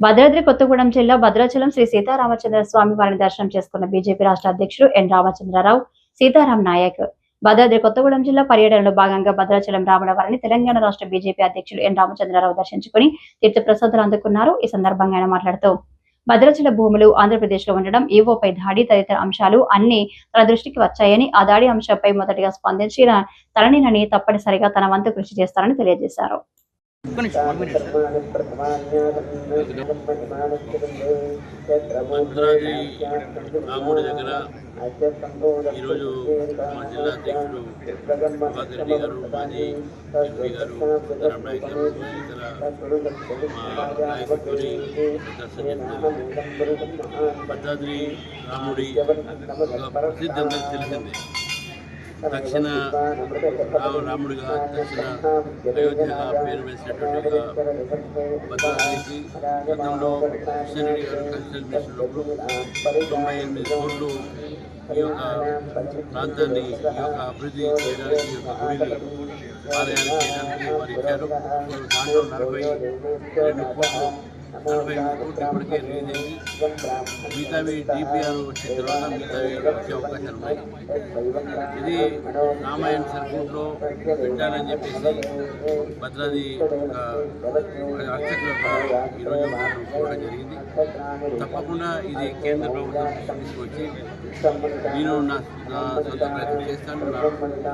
భద్రాద్రి కొత్తగూడెం జిల్లా భద్రాచలం శ్రీ సీతారామచంద్ర స్వామి వారిని దర్శనం చేసుకున్న బీజేపీ రాష్ట్ర అధ్యక్షుడు ఎన్ రామచంద్రరావు సీతారాం నాయక్. భద్రాద్రి కొత్తగూడెం జిల్లా పర్యటనలో భాగంగా భద్రాచలం రావణవారిని తెలంగాణ రాష్ట్ర బీజేపీ అధ్యక్షుడు ఎన్ రామచంద్రరావు దర్శించుకుని తీర్థ ప్రసాదాలు అందుకున్నారు. ఈ సందర్భంగా ఆయన మాట్లాడుతూ భద్రాచల భూములు ఆంధ్రప్రదేశ్లో ఉండడం ఈవోపై దాడి తదితర అంశాలు అన్ని తన దృష్టికి వచ్చాయని ఆ దాడి అంశంపై మొదటిగా స్పందించిన తననినని తప్పనిసరిగా తన వంతు కృషి చేస్తారని తెలియజేశారు. భద్రాద్రి రాముడి దగ్గర ఈరోజు మా జిల్లా అధ్యక్షుడు ప్రభాకర్ రెడ్డి గారు మాజీ ఎంపీ గారు రమణాయక్ గారు ఇతర మా నాయకుడితో దర్శనం చేసుకున్నాం. భద్రాద్రి రాముడి ప్రసిద్ధి అందరికీ తెలిసిందే దక్షిణ రాముడిగా దక్షిణ అయోధ్యగా పేరు వేసినటువంటి ఒక భద్రాద్రికి గతంలో కిషన్ గారు కల్చరల్ చేసినప్పుడు తొంభై ఎనిమిది కోట్లు ఈ యొక్క ప్రాంతాన్ని ఈ యొక్క అభివృద్ధి చేయడానికి ఈ యొక్క గుడిని ఆలయాన్ని చేయడానికి వారు ఇచ్చారు దాంట్లో నలభై రెండు కోట్లు నలభై కోట్లు ఇప్పటికే రిలీజ్ అయింది మిగతావి డిపిఆర్ వచ్చిన తర్వాత మిగతావి వచ్చే అవకాశాలు ఉన్నాయి. ఇది రామాయణ సర్క్యూట్లో పెట్టాలని చెప్పేసి భద్రాది ఒక అర్చకులు ఈరోజు కూడా జరిగింది. తప్పకుండా ఇది కేంద్ర ప్రభుత్వం తీసుకొచ్చి నేను నా సొంత ప్రయత్నం చేస్తాను నా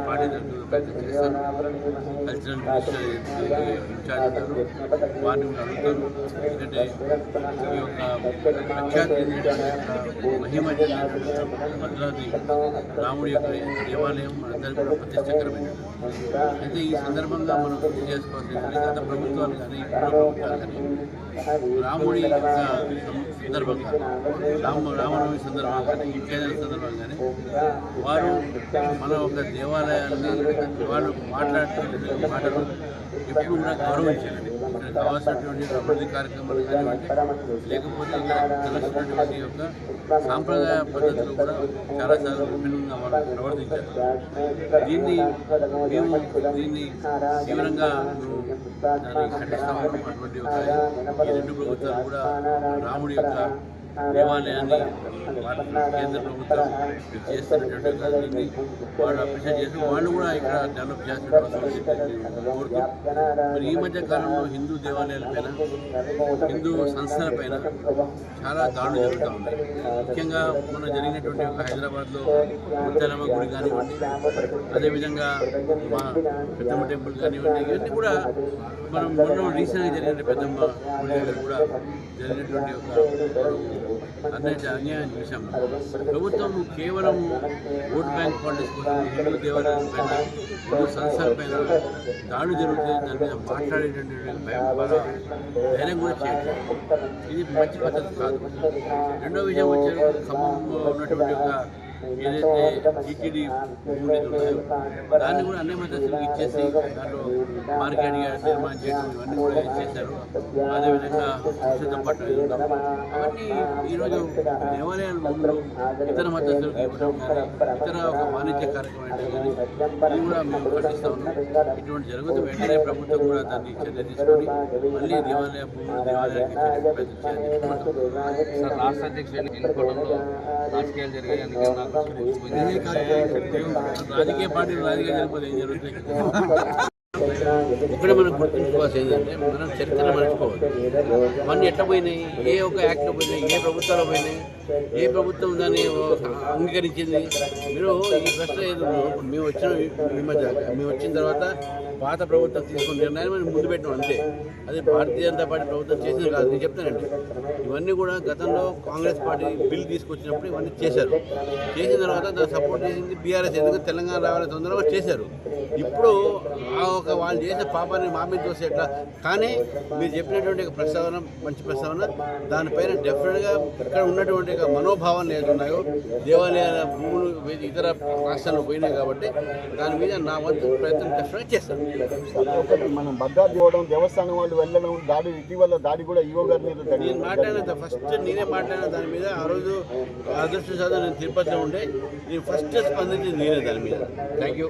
పార్టీ తరఫున ప్రయత్నం చేస్తాను కల్చరల్ మినిస్టర్ ఇన్ఛార్జ్ ఉన్నారు వారిని కూడా అడుగుతాను ఎందుకంటే ఈ యొక్క ప్రఖ్యాతి మహిమ భద్రాద్రి రాముడి యొక్క దేవాలయం మనందరికీ కూడా ప్రతిష్టకరమైనది అయితే ఈ సందర్భంగా మనం గుర్తు చేసుకోవాల్సింది గత ప్రభుత్వాలు కానీ ప్రభుత్వాలు కానీ. రాముడి యొక్క సందర్భంగా రామ రామనవమి సందర్భంగా కానీ ఇంకేదైనా సందర్భంగా కానీ వారు మన ఒక దేవాలయాన్ని వాళ్ళు మాట్లాడుతున్న మాటలు ఎప్పుడు కూడా గౌరవించాలండి ఇక్కడ కావాల్సినటువంటి అభివృద్ధి కార్యక్రమాలు కానివ్వండి లేకపోతే ఇక్కడ తెలుస్తున్నటువంటి యొక్క సాంప్రదాయ పద్ధతులు కూడా చాలా చాలా విభిన్నంగా వాళ్ళు ప్రవర్తించారు. దీన్ని మేము దీన్ని తీవ్రంగా మేము దాన్ని ఖండిస్తాము ఒక ఈ రెండు ప్రభుత్వాలు కూడా రాముడి యొక్క దేవాలయాన్ని కేంద్ర ప్రభుత్వం చేస్తున్నటువంటి ఒక వాళ్ళు అప్రిషియేట్ చేసి వాళ్ళు కూడా ఇక్కడ డెవలప్ చేస్తున్న కోరుతూ మరి ఈ మధ్య కాలంలో హిందూ దేవాలయాల పైన హిందూ సంస్థల పైన చాలా దాడులు జరుగుతూ ఉన్నాయి ముఖ్యంగా మొన్న జరిగినటువంటి ఒక హైదరాబాద్లో ముత్యాలమ్మ గుడి కానివ్వండి అదేవిధంగా మా పెద్దమ్మ టెంపుల్ కానివ్వండి ఇవన్నీ కూడా మనం మొన్న రీసెంట్గా జరిగిన పెద్దమ్మ గుడి దగ్గర కూడా జరిగినటువంటి ఒక అన్యాయ అన్యాయం చూసాం. ప్రభుత్వం కేవలం ఓట్ బ్యాంక్ పాలిటిక్స్ కోసం హిందూ దేవాలయాల పైన హిందూ సంస్థల పైన దాడులు జరుగుతుంది దాని మీద మాట్లాడేటటువంటి భయం ద్వారా ధైర్యం కూడా చేయట్లేదు. ఇది మంచి పద్ధతి కాదు. రెండో విషయం వచ్చే ఖమ్మంలో ఉన్నటువంటి ఒక ఏదైతే టీటీడీ ఉండేది ఉన్నాయో దాన్ని కూడా అన్ని మద్దతులు ఇచ్చేసి దాంట్లో మార్కెట్ యార్డ్ నిర్మాణం చేయడం ఇవన్నీ కూడా ఇచ్చేశారు అదేవిధంగా సురక్షిత ఇవ్వడం అవన్నీ ఈరోజు దేవాలయాల ముందు ఇతర మద్దతులకు ఇవ్వడం కానీ ఇతర ఒక వాణిజ్య కార్యక్రమం కానీ ఇది కూడా మేము ఖండిస్తా ఉన్నాం. ఇటువంటి జరుగుతూ వెంటనే ప్రభుత్వం కూడా దాన్ని చర్య తీసుకొని మళ్ళీ దేవాలయ భూములు దేవాలయానికి ఇచ్చేందుకు రాష్ట్ర అధ్యక్షుడు ఎన్నుకోవడంలో రాజకీయాలు జరిగాయి అందుకే నాకు రాజకీయ పార్టీలు రాజకీయ జరిగిపోతే ఏం జరుగుతాయి ఇక్కడ మనం గుర్తుంచుకోవాల్సి ఏంటంటే మనం చరిత్ర మర్చిపోవద్దు. అవన్నీ ఎట్లా పోయినాయి? ఏ ఒక యాక్ట్ పోయినాయి? ఏ ప్రభుత్వాలు పోయినాయి? ఏ ప్రభుత్వం దాన్ని అంగీకరించింది? మీరు ఈ ప్రశ్న ఏదో మేము వచ్చిన ఈ మధ్య మేము వచ్చిన తర్వాత పాత ప్రభుత్వం తీసుకున్న నిర్ణయాన్ని మనం ముందు పెట్టడం అంతే. అది భారతీయ జనతా పార్టీ ప్రభుత్వం చేసింది కాదు నేను చెప్తానండి. ఇవన్నీ కూడా గతంలో కాంగ్రెస్ పార్టీ బిల్ తీసుకొచ్చినప్పుడు ఇవన్నీ చేశారు. చేసిన తర్వాత దాన్ని సపోర్ట్ చేసింది బీఆర్ఎస్ ఎందుకంటే తెలంగాణ రావాలని తొందరగా చేశారు. ఇప్పుడు ఆ ఒక వాళ్ళు చేసే పాపాన్ని మా మీద చూస్తే ఎట్లా? కానీ మీరు చెప్పినటువంటి ప్రస్తావన మంచి ప్రస్తావన దానిపైన డెఫినెట్గా ఇక్కడ ఉన్నటువంటి మనోభావాలు ఏది ఉన్నాయో దేవాలయాల భూములు ఇతర రాష్ట్రాల్లో పోయినాయి కాబట్టి దాని మీద నా వంతు ప్రయత్నం డెఫినెట్గా చేస్తాను. మనం భద్రాద్రి పోవడం దేవస్థానం వాళ్ళు వెళ్ళడం దాడి ఇటీవల దాడి కూడా ఈవో గారి మీద నేను మాట్లాడిన ఫస్ట్ నేనే మాట్లాడిన దాని మీద ఆ రోజు అదృష్ట శాతం నేను తిరుపతిలో ఉండే నేను ఫస్ట్ స్పందించింది నేనే దాని మీద. Thank you